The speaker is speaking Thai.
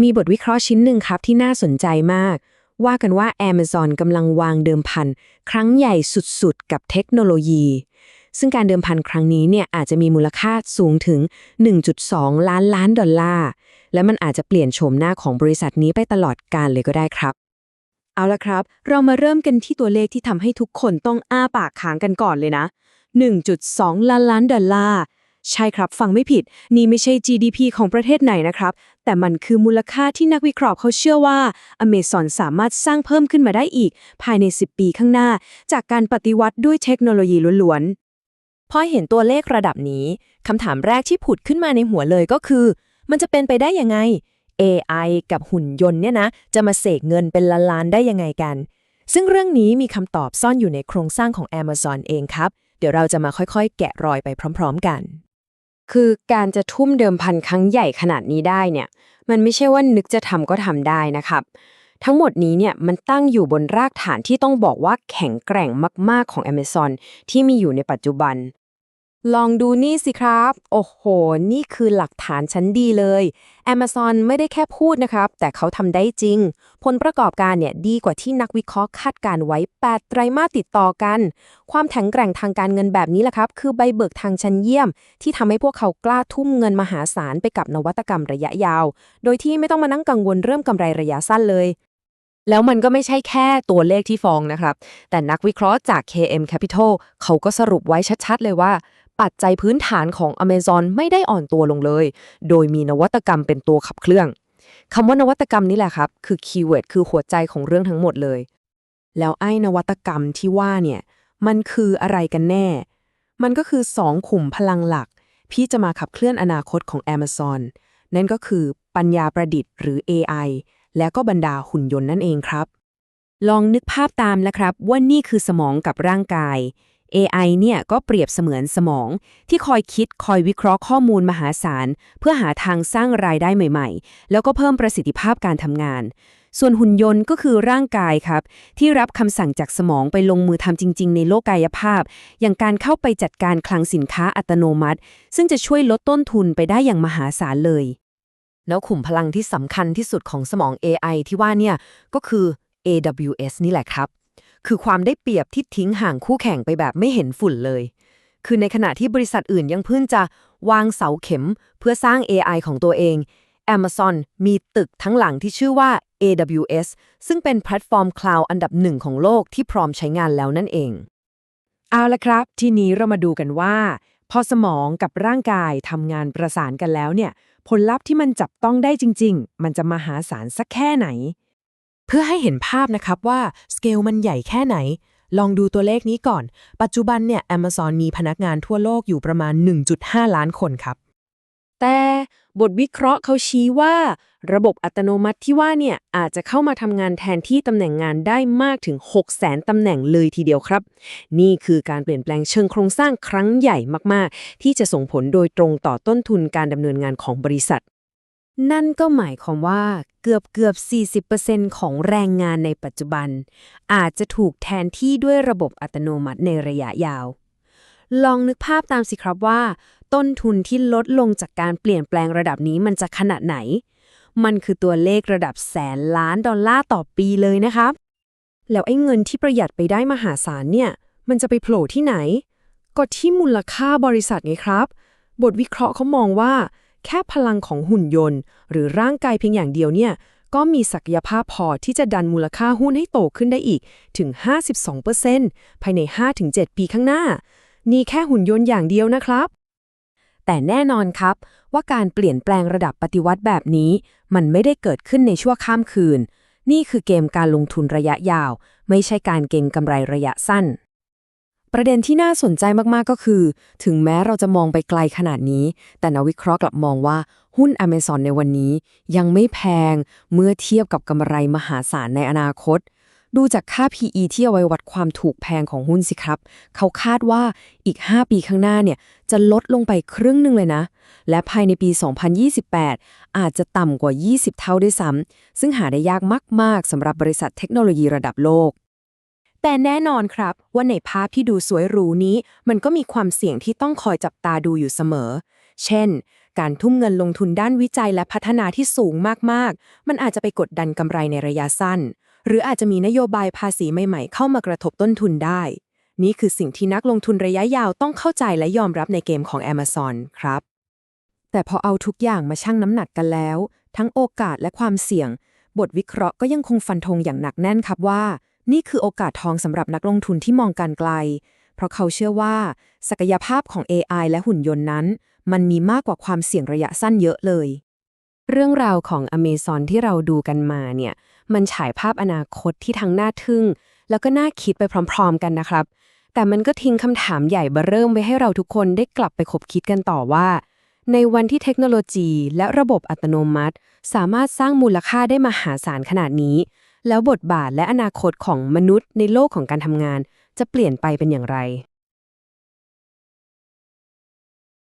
มีบทวิเคราะห์ชิ้นหนึ่งครับที่น่าสนใจมาก ว่ากันว่า Amazon กำลังวางเดิมพัน ครั้งใหญ่สุดๆ กับเทคโนโลยี ซึ่งการเดิมพันครั้งนี้เนี่ยอาจจะมีมูลค่าสูงถึง 1.2 ล้านล้านดอลลาร์ และมันอาจจะเปลี่ยนโฉมหน้าของบริษัทนี้ไปตลอดกาลเลยก็ได้ครับ เอาละครับ เรามาเริ่มกันที่ตัวเลขที่ทำให้ทุกคนต้องอ้าปากค้างกันก่อนเลยนะ 1.2 ล้านล้านดอลลาร์ ใช่ครับ ฟังไม่ผิด นี่ไม่ใช่ GDP ของประเทศไหนนะครับ แต่มันคือมูลค่าที่นักวิเคราะห์เขาเชื่อว่า Amazon สามารถสร้างเพิ่มขึ้นมาได้อีก ภายใน 10 ปีข้างหน้า จากการปฏิวัติด้วยเทคโนโลยีล้วนๆ พอเห็นตัวเลขระดับนี้คำถามแรกที่ผุดขึ้นมาในหัวเลยก็คือ มันจะเป็นไปได้ยังไง AI กับหุ่นยนต์เนี่ยนะ จะมาเสกเงินเป็นล้านๆได้ยังไงกัน ซึ่งเรื่องนี้มีคำตอบซ่อนอยู่ในโครงสร้างของ Amazon เองครับ เดี๋ยวเราจะมาค่อยๆ แกะรอยไปพร้อม ๆ กัน คือการจะทุ่มเดิมพันครั้งใหญ่ขนาดนี้ได้เนี่ย มันไม่ใช่ว่านึกจะทำก็ทำได้นะครับ ทั้งหมดนี้เนี่ยมันตั้งอยู่บนรากฐานที่ต้องบอกว่าแข็งแกร่งมาก ๆของ Amazon ที่มีอยู่ในปัจจุบัน ลองดูนี่สิครับ โอ้โห นี่คือหลักฐานชั้นดีเลย Amazon ไม่ได้แค่พูดนะครับ แต่เขาทำได้จริง ผลประกอบการเนี่ยดีกว่าที่นักวิเคราะห์คาดการไว้ 8 ไตรมาสติดต่อกัน ความแข็งแกร่งทางการเงินแบบนี้แหละครับ คือใบเบิกทางชั้นเยี่ยม ที่ทำให้พวกเขากล้าทุ่มเงินมหาศาลไปกับนวัตกรรมระยะยาว โดยที่ไม่ต้องมานั่งกังวลเรื่องกำไรระยะสั้นเลยแล้วมันก็ไม่ใช่แค่ตัวเลขที่ฟองนะครับ แต่นักวิเคราะห์จาก KM Capital เขาก็สรุปไว้ชัดๆ เลยว่า ปัจจัยพื้นฐานของ Amazon ไม่ได้อ่อนตัวลงเลย โดยมีนวัตกรรมเป็นตัวขับเคลื่องคำว่านวัตกรรมนี่แหละครับ คือคีย์เวิร์ดคือหัวใจของเรื่องทั้งหมดเลย แล้วไอ้นวัตกรรมที่ว่าเนี่ย มันคืออะไรกันแน่ มันก็คือสองขุมพลังหลักที่จะมาขับเคลื่อนอนาคตของ Amazon นั่นก็คือปัญญาประดิษฐ์หรือ AI และก็บรรดาหุ่นยนต์นั่นเองครับ ลองนึกภาพตามนะครับว่านี่คือสมองกับร่างกาย AI เนี่ยก็เปรียบเสมือนสมอง ที่คอยคิดคอยวิเคราะห์ข้อมูลมหาศาล เพื่อหาทางสร้างรายได้ใหม่ๆ แล้วก็เพิ่มประสิทธิภาพการทำงาน ส่วนหุ่นยนต์ก็คือร่างกายครับ ที่รับคำสั่งจากสมองไปลงมือทำจริง ๆ ในโลกกายภาพ อย่างการเข้าไปจัดการคลังสินค้าอัตโนมัติ ซึ่งจะช่วยลดต้นทุนไปได้อย่างมหาศาลเลย แล้วขุมพลังที่สำคัญที่สุดของสมอง AI ที่ว่าเนี่ยก็คือ AWS นี่แหละครับ คือความได้เปรียบที่ทิ้งห่างคู่แข่งไปแบบไม่เห็นฝุ่นเลย คือในขณะที่บริษัทอื่นยังเพิ่งจะวางเสาเข็มเพื่อสร้าง AI ของตัวเอง Amazon มีตึกทั้งหลังที่ชื่อว่า AWS ซึ่งเป็นแพลตฟอร์มคลาวด์อันดับหนึ่งของโลกที่พร้อมใช้งานแล้วนั่นเอง เอาละครับ ทีนี้เรามาดูกันว่า พอสมองกับร่างกายทำงานประสานกันแล้วเนี่ย ผลลัพธ์ที่มันจับต้องได้จริง ๆ มันจะมหาศาลสักแค่ไหน เพื่อให้เห็นภาพนะครับว่าสเกลมันใหญ่แค่ไหน ลองดูตัวเลขนี้ก่อน ปัจจุบันเนี่ย Amazon มีพนักงานทั่วโลกอยู่ประมาณ 1.5 ล้านคนครับ แต่บทวิเคราะห์เขาชี้ว่า ระบบอัตโนมัติที่ว่าเนี่ย อาจจะเข้ามาทำงานแทนที่ตำแหน่งงานได้มากถึง 6 0 0 0 0 0ตำแหน่งเลยทีเดียวครับ นี่คือการเปลี่ยนแปลงเชิงโครงสร้างครั้งใหญ่มากๆ ที่จะส่งผลโดยตรงต่อต้นทุนการดำเนินงานของบริษัท นั่นก็หมายความว่า เกือบเกือบ40%ของแรงงานในปัจจุบัน อาจจะถูกแทนที่ด้วยระบบอัตโนมัติในระยะยาว ลองนึกภาพตามสิครับว่า ต้นทุนที่ลดลงจากการเปลี่ยนแปลงระดับนี้มันจะขนาดไหน มันคือตัวเลขระดับแสนล้านดอลลาร์ต่อปีเลยนะครับ แล้วไอ้เงินที่ประหยัดไปได้มหาศาลเนี่ย มันจะไปโผล่ที่ไหน ก็ที่มูลค่าบริษัทไงครับ บทวิเคราะห์เขามองว่า แค่พลังของหุ่นยนต์ หรือร่างกายเพียงอย่างเดียวเนี่ยก็มีศักยภาพพอที่จะดันมูลค่าหุ้นให้โตขึ้นได้อีกถึง 52%ภายใน 5-7 ปีข้างหน้า นี่แค่หุ่นยนต์อย่างเดียวนะครับ แต่แน่นอนครับ ว่าการเปลี่ยนแปลงระดับปฏิวัติแบบนี้ มันไม่ได้เกิดขึ้นในชั่วข้ามคืน นี่คือเกมการลงทุนระยะยาว ไม่ใช่การเก็งกำไรระยะสั้น ประเด็นที่น่าสนใจมากๆก็คือ ถึงแม้เราจะมองไปไกลขนาดนี้ แต่นักวิเคราะห์กลับมองว่าหุ้น Amazon ในวันนี้ ยังไม่แพงเมื่อเทียบกับกำไรมหาศาลในอนาคต ดูจากค่า PE ที่เอาไว้วัดความถูกแพงของหุ้นสิครับ เขาคาดว่าอีก 5 ปีข้างหน้าเนี่ยจะลดลงไปครึ่งหนึ่งเลยนะ และภายในปี 2028 อาจจะต่ำกว่า 20 เท่าด้วยซ้ำซึ่งหาได้ยากมากๆสำหรับบริษัทเทคโนโลยีระดับโลก แต่แน่นอนครับว่าในภาพที่ดูสวยหรูนี้ มันก็มีความเสี่ยงที่ต้องคอยจับตาดูอยู่เสมอ เช่น การทุ่มเงินลงทุนด้านวิจัยและพัฒนาที่สูงมากๆ มันอาจจะไปกดดันกำไรในระยะสั้น หรืออาจจะมีนโยบายภาษีใหม่ๆ เข้ามากระทบต้นทุนได้ นี่คือสิ่งที่นักลงทุนระยะยาวต้องเข้าใจและยอมรับในเกมของ Amazon ครับ แต่พอเอาทุกอย่างมาชั่งน้ำหนักกันแล้ว ทั้งโอกาสและความเสี่ยง บทวิเคราะห์ก็ยังคงฟันธงอย่างหนักแน่นครับว่า นี่คือโอกาสทองสำหรับนักลงทุนที่มองการไกล เพราะเขาเชื่อว่า ศักยภาพของ AI และหุ่นยนต์นั้น มันมีมากกว่าความเสี่ยงระยะสั้นเยอะเลย เรื่องราวของ Amazon ที่เราดูกันมาเนี่ย มันฉายภาพอนาคตที่ทั้งน่าทึ่ง แล้วก็น่าคิดไปพร้อม ๆ กันนะครับ แต่มันก็ทิ้งคำถามใหญ่เบ้อเริ่มไว้ให้เราทุกคนได้กลับไปคบคิดกันต่อว่า ในวันที่เทคโนโลยี และระบบอัตโนมัติ สามารถสร้างมูลค่าได้มหาศาลขนาดนี้ แล้วบทบาทและอนาคตของมนุษย์ในโลกของการทำงาน จะเปลี่ยนไปเป็นอย่างไร